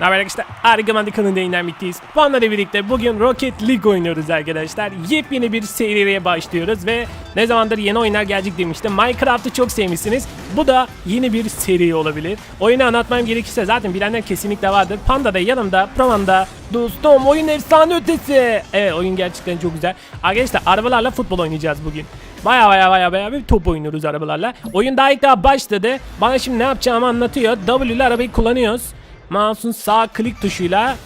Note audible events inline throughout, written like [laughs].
Ne haber arkadaşlar? Argaman kanalında yayından. Fanla ile birlikte bugün Rocket League oynuyoruz arkadaşlar. Yepyeni bir seriye başlıyoruz ve ne zamandır yeni oyunlar gelecek demiştim. Minecraft'ı çok sevmişsiniz. Bu da yeni bir seri olabilir. Oyunu anlatmam gerekirse zaten bilenler kesinlikle vardır. Panda da yanımda, Praman'da. Dostum oyun efsane ötesi. Evet oyun gerçekten çok güzel. Arkadaşlar arabalarla futbol oynayacağız bugün. Baya baya baya baya bir top oynuyoruz arabalarla. Oyun daha ilk daha başladı. Bana şimdi ne yapacağımı anlatıyor. W ile arabayı kullanıyoruz. Mouse'un sağ klik tuşuyla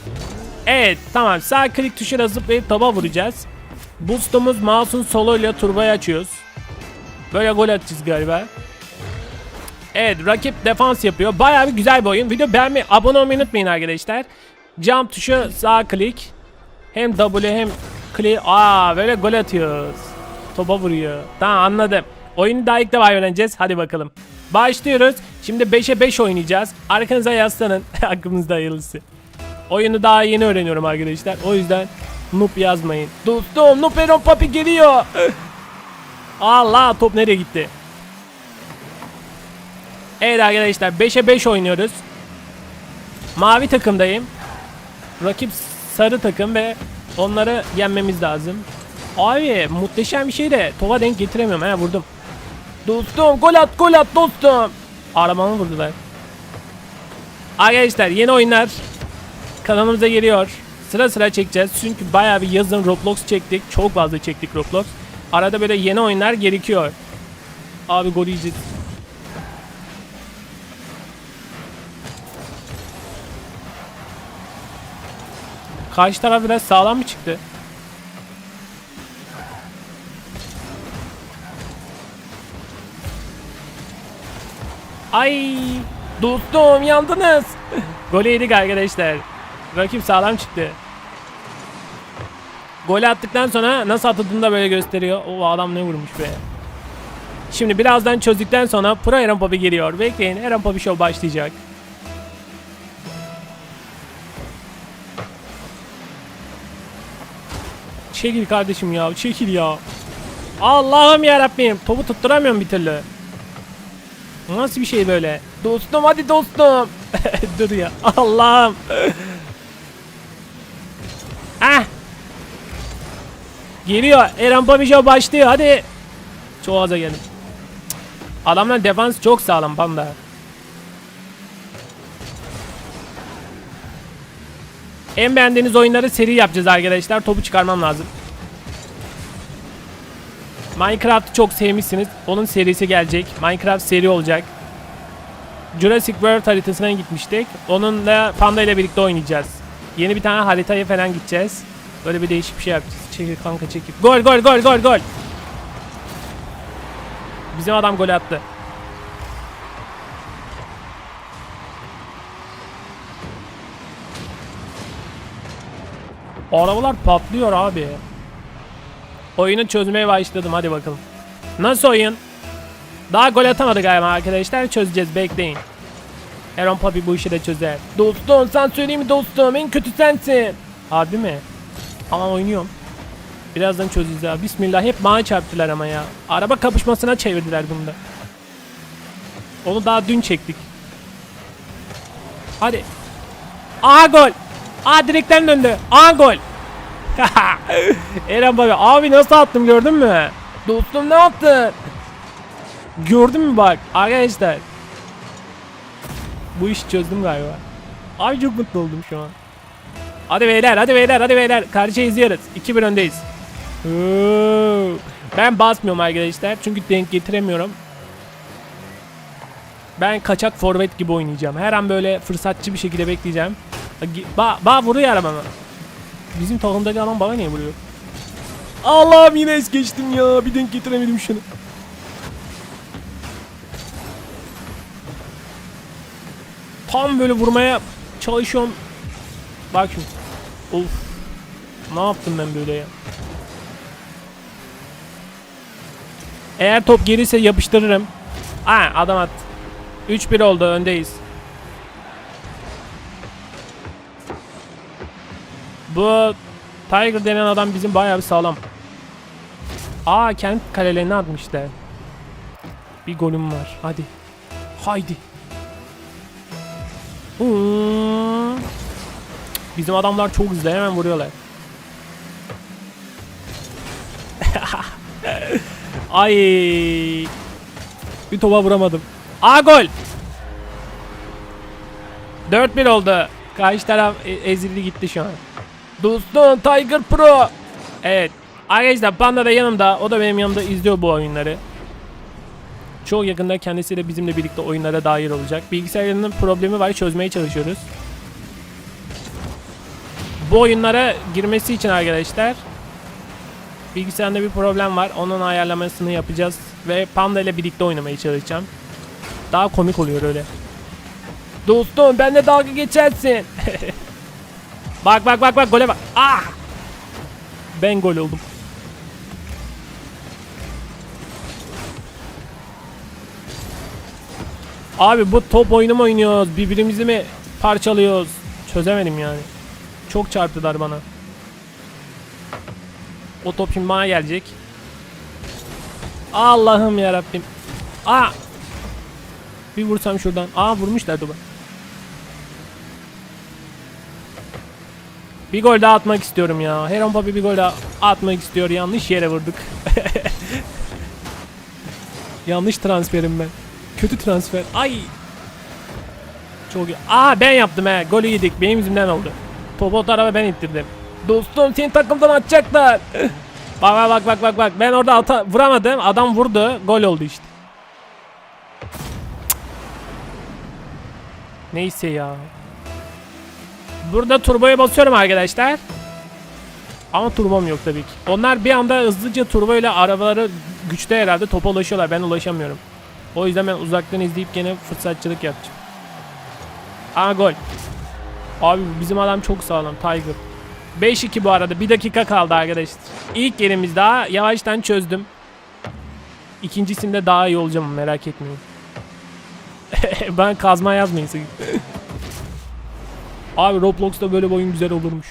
Evet tamam sağ klik tuşuyla zıplayıp topa vuracağız. Boost'umuz mouse'un soluyla turbayı açıyoruz. Böyle gol atacağız galiba. Evet rakip defans yapıyor. Bayağı bir güzel bir oyun. Video beğenmeyi, abone olmayı unutmayın arkadaşlar. Jump tuşu sağ klik. Hem W hem klik. Aa böyle gol atıyoruz. Topa vuruyor. Tamam anladım. Oyunu daha ilk defa öğreneceğiz. Hadi bakalım. Başlıyoruz. Şimdi 5'e 5 oynayacağız. Arkanıza yaslanın. [laughs] Aklınızda hayırlısı. Oyunu daha yeni öğreniyorum arkadaşlar. O yüzden noob yazmayın. Dostum noob Eron Papi geliyor. [laughs] Allah top nereye gitti? Evet arkadaşlar 5'e 5 oynuyoruz. Mavi takımdayım. Rakip sarı takım ve onları yenmemiz lazım. Abi muhteşem bir şey de tova denk getiremiyorum. He vurdum. Dostum gol at gol at dostum. Arabamı vurdular. Arkadaşlar yeni oyunlar kanalımıza geliyor. Sıra sıra çekeceğiz. Çünkü bayağı bir yazın Roblox çektik. Çok fazla çektik Roblox. Arada böyle yeni oyunlar gerekiyor. Abi gol yiyeceğiz. Karşı taraf biraz sağlam mı çıktı? Ay dostum yandınız. [laughs] Gol yedik arkadaşlar. Rakip sağlam çıktı. Gol attıktan sonra nasıl atıldığını da böyle gösteriyor. O adam ne vurmuş be. Şimdi birazdan çözdükten sonra Pro Eren Popi geliyor. Bekleyin Eren Popi Show başlayacak. Çekil kardeşim ya çekil ya. Allah'ım ya Rabbim topu tutturamıyorum bir türlü. Nasıl bir şey böyle? Dostum hadi dostum. [laughs] Dur ya. Allah'ım. ah. Geliyor. Eren Pamişo başlıyor. Hadi. Çok aza geldim. Cık. Adamlar defans çok sağlam panda. En beğendiğiniz oyunları seri yapacağız arkadaşlar. Topu çıkarmam lazım. Minecraft'ı çok sevmişsiniz. Onun serisi gelecek. Minecraft seri olacak. Jurassic World haritasına gitmiştik. Onunla Panda ile birlikte oynayacağız. Yeni bir tane haritaya falan gideceğiz. Böyle bir değişik bir şey yapacağız. Çekil kanka çekil. Gol gol gol gol gol. Bizim adam gol attı. Arabalar patlıyor abi. Oyunu çözmeye başladım hadi bakalım. Nasıl oyun? Daha gol atamadı galiba arkadaşlar çözeceğiz bekleyin. Aaron Papi bu işi de çözer. Dostum sen söyleyeyim mi dostum en kötü sensin. Harbi mi? Ama oynuyorum. Birazdan çözeceğiz ya. Bismillah hep bana çarptılar ama ya. Araba kapışmasına çevirdiler bunu da. Onu daha dün çektik. Hadi. Aa gol. Aa direkten döndü. Aa gol. [laughs] Eren baba abi nasıl attım gördün mü? Dostum ne yaptın? Gördün mü bak arkadaşlar. Bu işi çözdüm galiba. Abi çok mutlu oldum şu an. Hadi beyler hadi beyler hadi beyler. Karşıya izliyoruz. 2-1 öndeyiz. Ben basmıyorum arkadaşlar. Çünkü denk getiremiyorum. Ben kaçak forvet gibi oynayacağım. Her an böyle fırsatçı bir şekilde bekleyeceğim. Ba, ba vuruyor arabama. Bizim takımdaki adam bana niye vuruyor? Allah'ım yine es geçtim ya. Bir denk getiremedim şunu. Tam böyle vurmaya çalışıyorum. Bak şimdi. Of. Ne yaptım ben böyle ya? Eğer top gelirse yapıştırırım. Ha adam attı. 3-1 oldu öndeyiz. Bu Tiger denen adam bizim bayağı bir sağlam. Aa kendi kalelerine atmışlar. Bir golüm var. Hadi. Haydi. Hmm. Bizim adamlar çok hızlı hemen vuruyorlar. [laughs] Ay. Bir topa vuramadım. Aa gol. 4-1 oldu. Karşı taraf e- ezildi gitti şu an. Dostum Tiger Pro. Evet. Arkadaşlar Panda da yanımda. O da benim yanımda izliyor bu oyunları. Çok yakında kendisi de bizimle birlikte oyunlara dair olacak. Bilgisayarının problemi var çözmeye çalışıyoruz. Bu oyunlara girmesi için arkadaşlar bilgisayarında bir problem var. Onun ayarlamasını yapacağız ve Panda ile birlikte oynamaya çalışacağım. Daha komik oluyor öyle. Dostum ben de dalga geçersin. [laughs] bak bak bak bak gole bak. Ah! Ben gol oldum. Abi bu top oyunu mu oynuyoruz? Birbirimizi mi parçalıyoruz? Çözemedim yani. Çok çarptılar bana. O top şimdi bana gelecek. Allah'ım ya Rabbim. Aa! Bir vursam şuradan. Aa vurmuşlar topa. Bir gol daha atmak istiyorum ya. Heron Papi bir gol daha atmak istiyor. Yanlış yere vurduk. [laughs] Yanlış transferim ben. Kötü transfer. Ay. Çok iyi. Aa ben yaptım he. Golü yedik. Benim yüzümden oldu. Topu o tarafa ben ittirdim. Dostum seni takımdan atacaklar. [laughs] bak bak bak bak bak. Ben orada ata vuramadım. Adam vurdu. Gol oldu işte. Neyse ya. Burada turboya basıyorum arkadaşlar. Ama turbom yok tabii ki. Onlar bir anda hızlıca turbo ile arabaları güçte herhalde topa ulaşıyorlar. Ben ulaşamıyorum. O yüzden ben uzaktan izleyip gene fırsatçılık yapacağım. Aa gol. Abi bizim adam çok sağlam. Tiger. 5-2 bu arada. Bir dakika kaldı arkadaşlar. İlk yerimiz daha yavaştan çözdüm. İkincisinde daha iyi olacağım merak etmeyin. [laughs] ben kazma yazmayın. Abi Roblox'ta böyle bir oyun güzel olurmuş.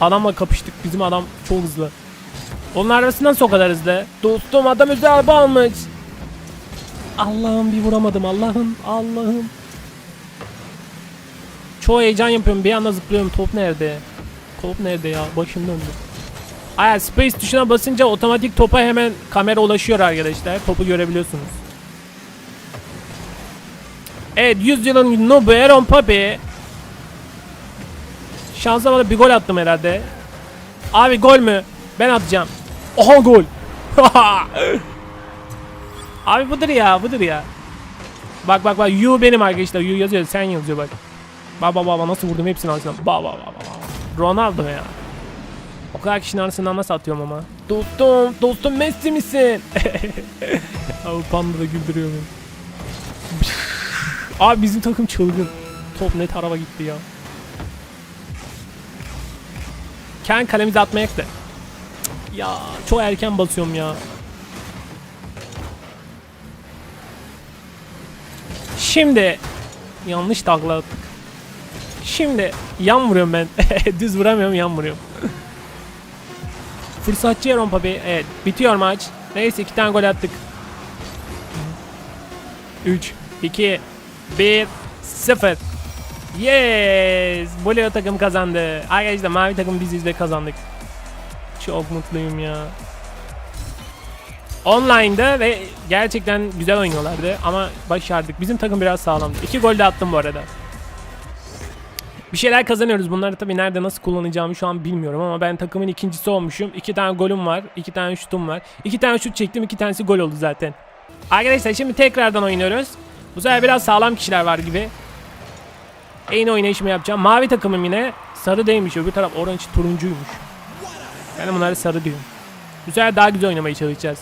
Adamla kapıştık. Bizim adam çok hızlı. Onun arasından nasıl o kadar hızlı? Dostum adam özel araba almış. Allah'ım bir vuramadım. Allah'ım. Allah'ım. Çoğu heyecan yapıyorum. Bir anda zıplıyorum. Top nerede? Top nerede ya? Başım döndü. Aya space tuşuna basınca otomatik topa hemen kamera ulaşıyor arkadaşlar. Topu görebiliyorsunuz. Evet 100 yılın noob'u Aaron Papi. Şansa bana bir gol attım herhalde. Abi gol mü? Ben atacağım. Oha gol. [laughs] Abi budur ya budur ya. Bak bak bak you benim arkadaşlar. You yazıyor sen yazıyor bak. Baba baba nasıl vurdum hepsini arasına. Baba baba baba. Ronaldo ya. O kadar kişinin arasından nasıl atıyorum ama. Dostum, dostum Messi misin? [laughs] Abi panda da güldürüyor beni. [laughs] Abi bizim takım çılgın. Top net araba gitti ya. Ken kalemizi atmaya da. Ya çok erken basıyorum ya. Şimdi yanlış takla attık. Şimdi yan vuruyorum ben. [laughs] Düz vuramıyorum yan vuruyorum. Fırsatçı Aaron Papi. Evet bitiyor maç. Neyse iki tane gol attık. 3, 2, 1, 0. Yes! Bolio takım kazandı. Arkadaşlar mavi takım biziz ve kazandık. Çok mutluyum ya. Online'da ve gerçekten güzel oynuyorlardı ama başardık. Bizim takım biraz sağlamdı. İki gol de attım bu arada. Bir şeyler kazanıyoruz. Bunları tabii nerede nasıl kullanacağımı şu an bilmiyorum ama ben takımın ikincisi olmuşum. İki tane golüm var. iki tane şutum var. İki tane şut çektim. iki tanesi gol oldu zaten. Arkadaşlar şimdi tekrardan oynuyoruz. Bu sefer biraz sağlam kişiler var gibi. En oynayışımı yapacağım. Mavi takımım yine. Sarı değilmiş. Öbür taraf orange turuncuymuş. Ben bunları sarı diyorum. Bu sefer daha güzel oynamaya çalışacağız.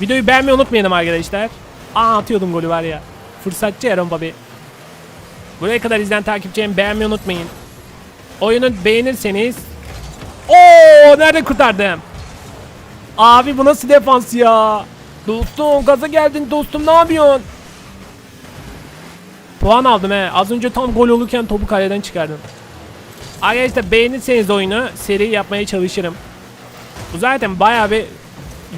Videoyu beğenmeyi unutmayalım arkadaşlar. Aa atıyordum golü var ya. Fırsatçı Aaron Babi. Buraya kadar izleyen takipçilerimi beğenmeyi unutmayın. Oyunu beğenirseniz... Oo nerede kurtardım? Abi bu nasıl defans ya? Dostum gaza geldin dostum ne yapıyorsun? Puan aldım he. Az önce tam gol olurken topu kaleden çıkardım. Arkadaşlar beğenirseniz oyunu seri yapmaya çalışırım. Bu zaten bayağı bir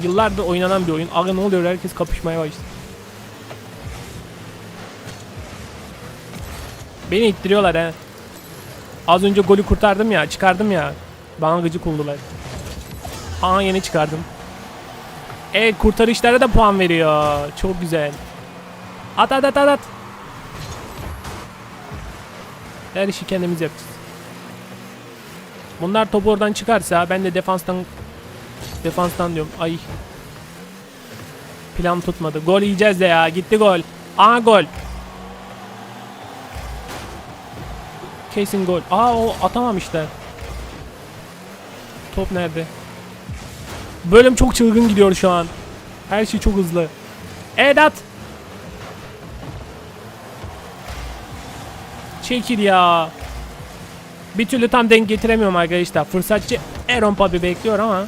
yıllardır oynanan bir oyun. Aga ne oluyor herkes kapışmaya başladı. Beni ittiriyorlar he. Az önce golü kurtardım ya, çıkardım ya. Bana gıcık oldular. Aa yeni çıkardım. Evet kurtarışlara da puan veriyor. Çok güzel. At at at at at. Her işi kendimiz yapacağız. Bunlar topu oradan çıkarsa ben de defanstan defanstan diyorum. Ay. Plan tutmadı. Gol yiyeceğiz de ya. Gitti gol. Aa gol. Kesin gol. Aa o atamam işte. Top nerede? Bölüm çok çılgın gidiyor şu an. Her şey çok hızlı. Evet at. Çekil ya. Bir türlü tam denk getiremiyorum arkadaşlar. Fırsatçı Aaron Papi bekliyor ama.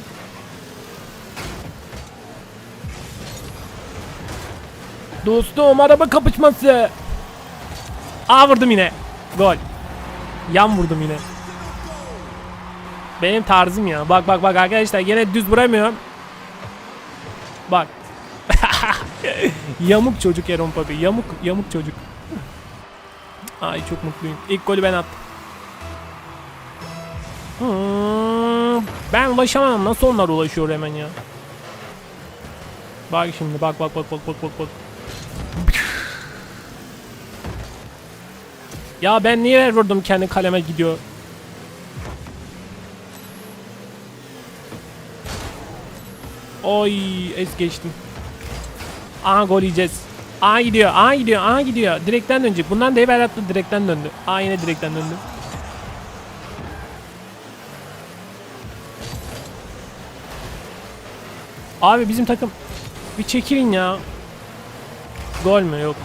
Dostum araba kapışması. Aa vurdum yine. Gol. Yan vurdum yine. Benim tarzım ya. Bak bak bak arkadaşlar yine düz vuramıyorum. Bak. [laughs] yamuk çocuk Aaron Papi. Yamuk yamuk çocuk. Ay çok mutluyum. İlk golü ben attım. Hmm, ben ulaşamam. Nasıl onlar ulaşıyor hemen ya? Bak şimdi bak bak bak bak bak bak bak. Ya ben niye vurdum kendi kaleme gidiyor? Oy es geçtim. Aha gol yiyeceğiz. Aa gidiyor, aa gidiyor, aa gidiyor. Direkten dönecek. Bundan da evvel attı direkten döndü. Aa yine direkten döndü. Abi bizim takım bir çekilin ya. Gol mü? Yok.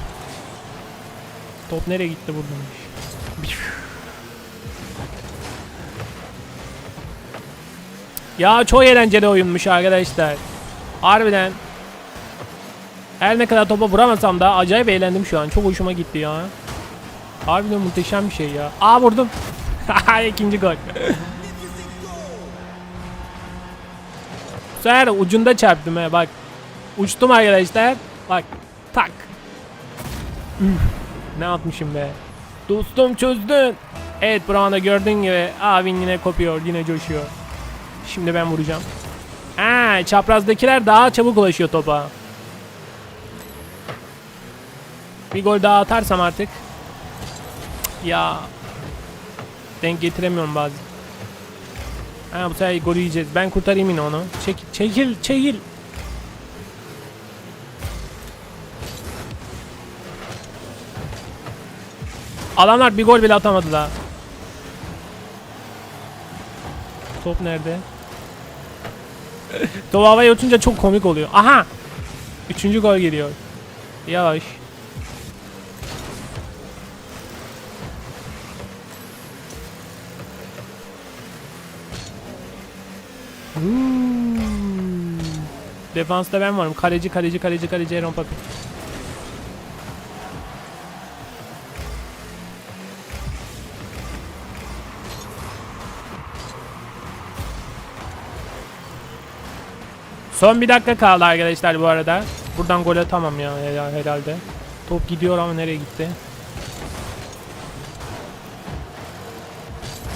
Top nereye gitti buradan? Ya çok eğlenceli oyunmuş arkadaşlar. Harbiden. Her ne kadar topa vuramasam da acayip eğlendim şu an. Çok hoşuma gitti ya. Harbiden muhteşem bir şey ya. Aa vurdum. [laughs] İkinci gol. Bu ucunda çarptım he bak. Uçtum arkadaşlar. Bak. Tak. Üf, ne atmışım be. Dostum çözdün. Evet Brown'da gördüğün gibi abin yine kopuyor yine coşuyor. Şimdi ben vuracağım. Aa, çaprazdakiler daha çabuk ulaşıyor topa. Bir gol daha atarsam artık. Ya. Denk getiremiyorum bazen. Ha bu sefer golü yiyeceğiz. Ben kurtarayım yine onu. Çekil, çekil, çekil. Adamlar bir gol bile atamadı daha. Top nerede? Top havaya çok komik oluyor. Aha! Üçüncü gol geliyor. Yavaş. Defansta ben varım. Kaleci, kaleci, kaleci, kaleci Aaron Papi. Son bir dakika kaldı arkadaşlar bu arada. Buradan gol atamam ya her- herhalde. Top gidiyor ama nereye gitti?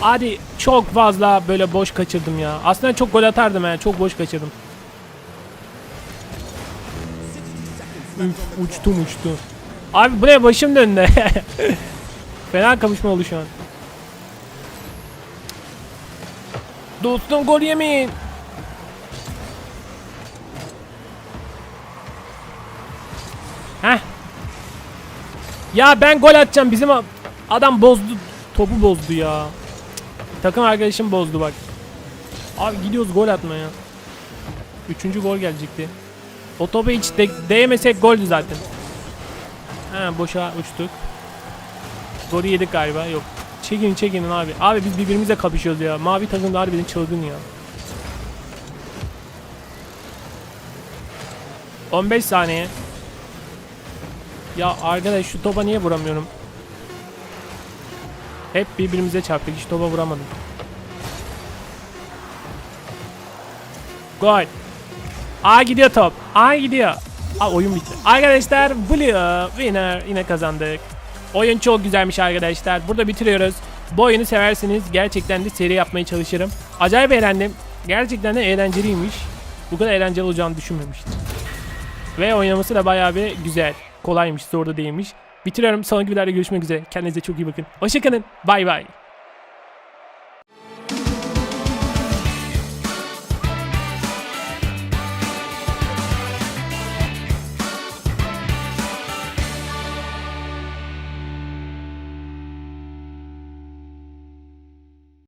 Hadi çok fazla böyle boş kaçırdım ya. Aslında çok gol atardım ya. Çok boş kaçırdım. Üf, uçtum uçtu. Abi buraya başım döndü. [laughs] Fena kapışma oldu şu an. Dostum gol yemeyin. Ya ben gol atacağım. Bizim adam bozdu. Topu bozdu ya. Takım arkadaşım bozdu bak. Abi gidiyoruz gol atmaya. Üçüncü gol gelecekti. O topa hiç de- değmesek goldü zaten. Ha boşa uçtuk. Golü yedik galiba. Yok. Çekin çekinin abi. Abi biz birbirimizle kapışıyoruz ya. Mavi takım da harbiden çılgın ya. 15 saniye. Ya arkadaş şu topa niye vuramıyorum? Hep birbirimize çarptık. Hiç topa vuramadım. Gol. A gidiyor top. A gidiyor. A oyun bitti. Arkadaşlar Blue winner yine kazandık. Oyun çok güzelmiş arkadaşlar. Burada bitiriyoruz. Bu oyunu seversiniz. Gerçekten de seri yapmaya çalışırım. Acayip eğlendim. Gerçekten de eğlenceliymiş. Bu kadar eğlenceli olacağını düşünmemiştim. Ve oynaması da bayağı bir güzel. Kolaymış, zor da değilmiş. Bitiriyorum. Sonraki videoda görüşmek üzere. Kendinize çok iyi bakın. Hoşçakalın. Bay bay.